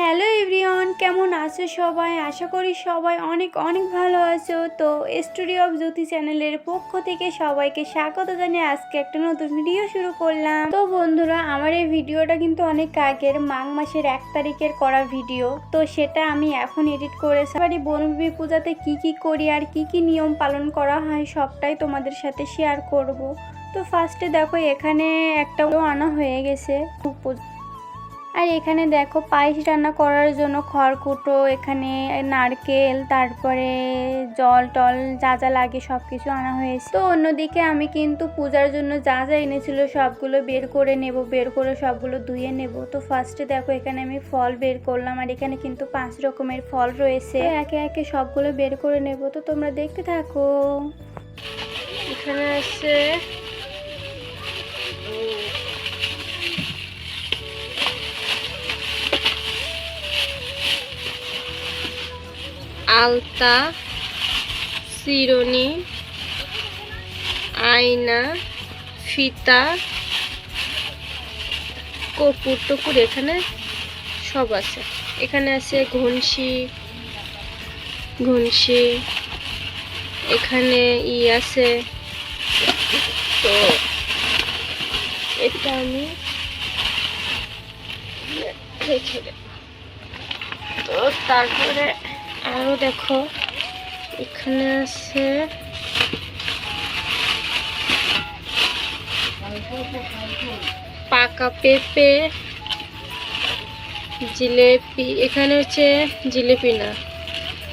Hello everyone, কেমন আছো সবাই? আশা করি সবাই অনেক অনেক ভালো আছো। তো স্টুডিও অফ জ্যোতি চ্যানেলের পক্ষ থেকে সবাইকে স্বাগত জানিয়ে আজকে একটা নতুন ভিডিও শুরু করলাম। তো বন্ধুরা, আমার এই ভিডিওটা কিন্তু অনেক আগের মাঘ মাসের এক তারিখের করা ভিডিও। তো সেটা আমি এখন এডিট করেছি এবারে বনবিবি পূজাতে কি কি করি আর কি কি নিয়ম পালন করা হয় সবটাই তোমাদের সাথে শেয়ার করব। তো ফার্স্টে দেখো, এখানে একটা আনা হয়ে গেছে। আর এখানে দেখো পায়েস রান্না করার জন্য খড়কুটো, এখানে নারকেল, তারপরে জল টল যা যা লাগে সব কিছু আনা হয়েছে। তো অন্যদিকে আমি কিন্তু পূজার জন্য যা যা এনেছিল সবগুলো বের করে নেব, বের করে সবগুলো ধুয়ে নেব। তো ফার্স্টে দেখো এখানে আমি ফল বের করলাম আর এখানে কিন্তু পাঁচ রকমের ফল রয়েছে। একে একে সবগুলো বের করে নেব। তো তোমরা দেখতে থাকো। এখানে আছে আলতা, চিরুনি, আয়না, ফিতা কপুর টপুর এখানে সব আছে। এখানে আছে ঘনশি ঘনশি, এখানে ই আছে। তো এটা আমি তো তারপরে আরও দেখো, এখানে আছে পাকা পেঁপে, জিলেপি, এখানে হচ্ছে জিলেপি না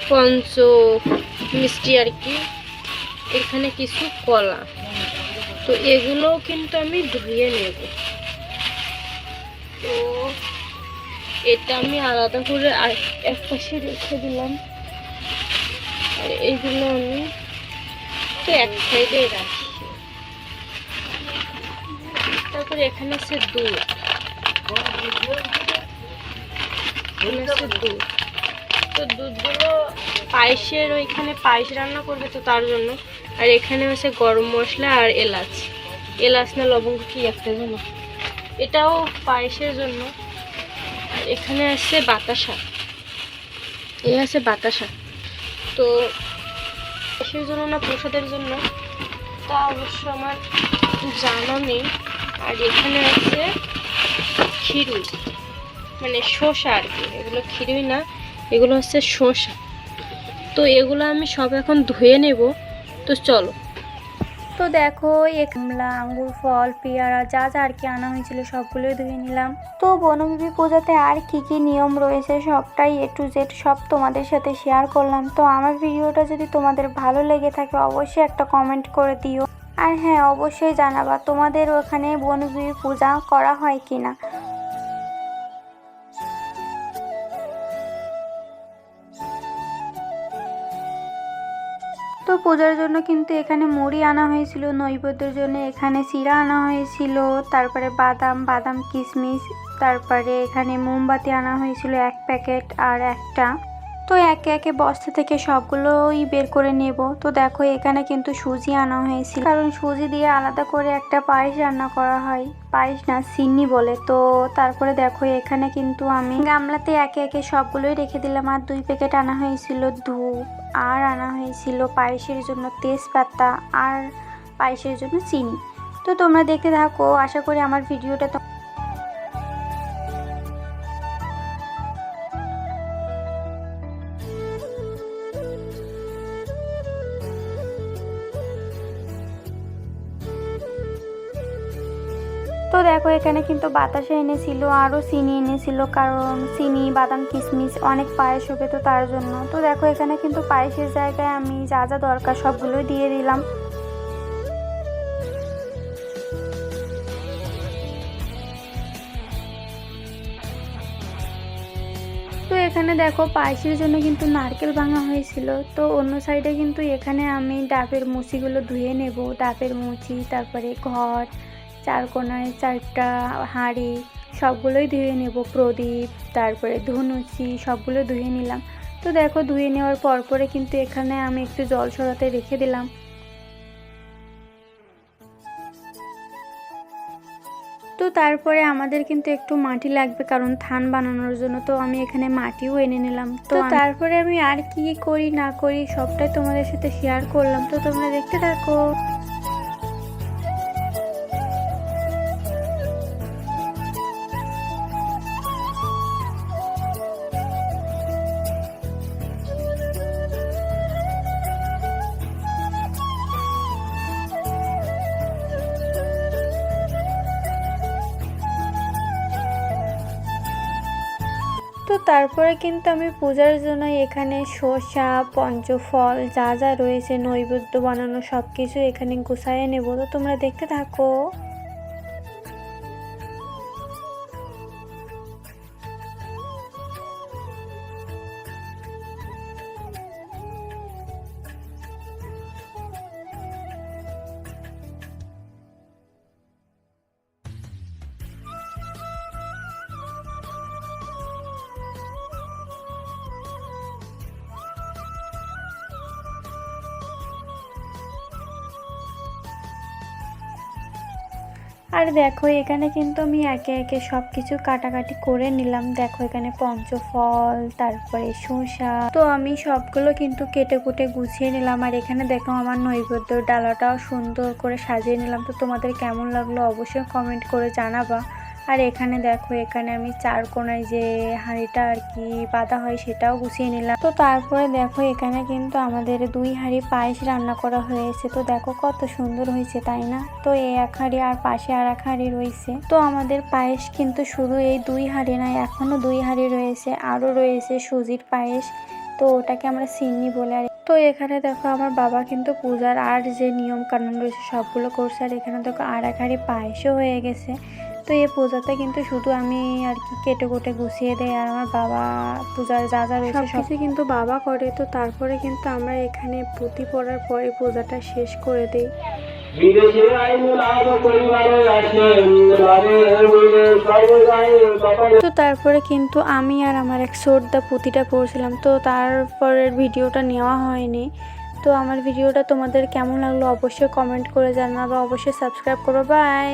পঞ্চ মিষ্টি আর কি, এখানে কিছু কলা। তো এগুলোও কিন্তু আমি ধুয়ে নেব। তো এটা আমি আলাদা করে আর এক পাশে রেখে দিলাম। আর এইগুলো আমি তো এক সাইডে রাখি। তারপরে এখানে আছে দুধ। দুধ। তো দুধগুলো পায়েসের ওইখানে পায়েস রান্না করবে তো তার জন্য। আর এখানে হচ্ছে গরম মশলা আর এলাচ। এলাচ না লবঙ্গ কি একটা জন্য এটাও পায়েসের জন্য। এখানে আছে বাতাসা। এই আছে বাতাসা। তো পায়েসের জন্য না প্রসাদের জন্য, তা অবশ্য আমার জানা নেই। আর এখানে আছে খিরুই মানে শসা আর কি। এগুলো খিরুই না, এগুলো হচ্ছে শসা। তো এগুলো আমি সব এখন ধুয়ে নেব। তো চলো। তো দেখো এ কমলা, আঙ্গুর, ফল, পেয়ারা, যা যা আর কি আনা হয়েছিল সবগুলোই ধুয়ে নিলাম। তো বনবিবি পূজাতে আর কি কি নিয়ম রয়েছে সবটাই এ টু জেড সব তোমাদের সাথে শেয়ার করলাম। তো আমার ভিডিওটা যদি তোমাদের ভালো লেগে থাকে, অবশ্যই একটা কমেন্ট করে দিও। আর হ্যাঁ অবশ্যই জানাবা তোমাদের ওখানে বনবিবি পূজা করা হয় কি তো পূজার জন্য কিন্তু এখানে মুড়ি আনা হয়েছিল, নৈবেদ্যের জন্য এখানে চিরা আনা হয়েছিল, তারপরে বাদাম বাদাম কিশমিশ, তারপরে এখানে মোমবাতি আনা হয়েছিল এক প্যাকেট আর একটা। তো একে একে বস্তা থেকে সবগুলোই বের করে নেব। তো দেখো, এখানে কিন্তু সুজি আনা হয়েছিল কারণ সুজি দিয়ে আলাদা করে একটা পায়েস রান্না করা হয়। পায়েস না সিন্নি বলে। তো তারপরে দেখো, এখানে কিন্তু আমি গামলাতে একে একে সবগুলোই রেখে দিলাম। আর দুই প্যাকেট আনা হয়েছিল ধূপ, আর আনা হয়েছিল পায়েসের জন্য তেজপাতা, আর পায়েসের জন্য চিনি। তো তোমরা দেখতে থাকো। আশা করি আমার ভিডিওটা দেখো, এখানে কিন্তু বাতাসা এনেছিল আরও চিনি এনেছিল, কারণ চিনি, বাদাম, কিশমিশ অনেক পায়েস হবে তো তার জন্য। তো দেখো, এখানে কিন্তু পায়েসের জায়গায় আমি যা যা দরকার সবগুলোই দিয়ে দিলাম। তো এখানে দেখো, পায়েসের জন্য কিন্তু নারকেল ভাঙা হয়েছিল। তো অন্য সাইডে কিন্তু এখানে আমি ডাবের মুচিগুলো ধুয়ে নেব। ডাবের মুচি তারপরে ঘর চার কোনায় চারটা হাঁড়ি, সবগুলোই ধুয়ে নেব, প্রদীপ, তারপরে ধনুচি, সবগুলো ধুয়ে নিলাম। তো দেখো, ধুয়ে নেওয়ার পর পরে কিন্তু এখানে আমি একটু জল সরাতে রেখে দিলাম। তো তারপরে আমাদের কিন্তু একটু মাটি লাগবে, কারণ থান বানানোর জন্য তো আমি এখানে মাটিও এনে নিলাম। তো তারপরে আমি আর কি করি না করি সবটাই তোমাদের সাথে শেয়ার করলাম। তো তোমরা দেখতে থাকো। তো তারপরে কিন্তু আমি পূজার জন্য এখানে শসা, পঞ্চফল যা যা রয়েছে, নৈবেদ্য বানানো সব কিছু এখানে গুছাইয়ে নেব। তো তোমরা দেখতে থাকো। আর দেখো, এখানে কিন্তু আমি একে একে সব কিছু কাটাকাটি করে নিলাম। দেখো, এখানে পঞ্চফল, তারপরে শসা। তো আমি সবগুলো কিন্তু কেটে কুটে গুছিয়ে নিলাম। আর এখানে দেখো, আমার নৈবেদ্য ডালাটাও সুন্দর করে সাজিয়ে নিলাম। তো তোমাদের কেমন লাগল অবশ্যই কমেন্ট করে জানাবা। আর এখানে দেখো, এখানে আমি চার কোনায় যে হাঁড়িটা আর কি বাঁধা হয় সেটাও গুছিয়ে নিলাম। তো তারপরে দেখো, এখানে কিন্তু আমাদের দুই হাঁড়ি পায়েস রান্না করা হয়েছে। তো দেখো কত সুন্দর হয়েছে, তাই না? তো এই এক হাঁড়ি আর পাশে আর এক হাঁড়ি রয়েছে। তো আমাদের পায়েস কিন্তু শুধু এই দুই হাঁড়ি নয় এখনও দুই হাঁড়ি রয়েছে। আরও রয়েছে সুজির পায়েস। তো ওটাকে আমরা সিন্নি বলে আর তো এখানে দেখো, আমার বাবা কিন্তু পূজার আর যে নিয়ম কানুন রয়েছে সবগুলো করছে। আর এখানে দেখো আর এক হাঁড়ি পায়েসও হয়ে গেছে। তো এই পূজাতে কিন্তু শুধু আমি আর কি কেটে কুটে গুছিয়ে দেয় আর আমার বাবা পূজার যা যা রয়েছে সব কিছু কিন্তু বাবা করে, তো তারপরে কিন্তু আমরা এখানে পুঁতি পড়ার পরে পূজাটা শেষ করে দিই। তো তারপরে কিন্তু আমি আর আমার এক শ্রদ্ধা পুঁতিটা পড়ছিলাম, তো তারপরের ভিডিওটা নেওয়া হয়নি। তো আমার ভিডিওটা তোমাদের কেমন লাগল অবশ্যই কমেন্ট করে জানাবা, অবশ্যই সাবস্ক্রাইব করো বাই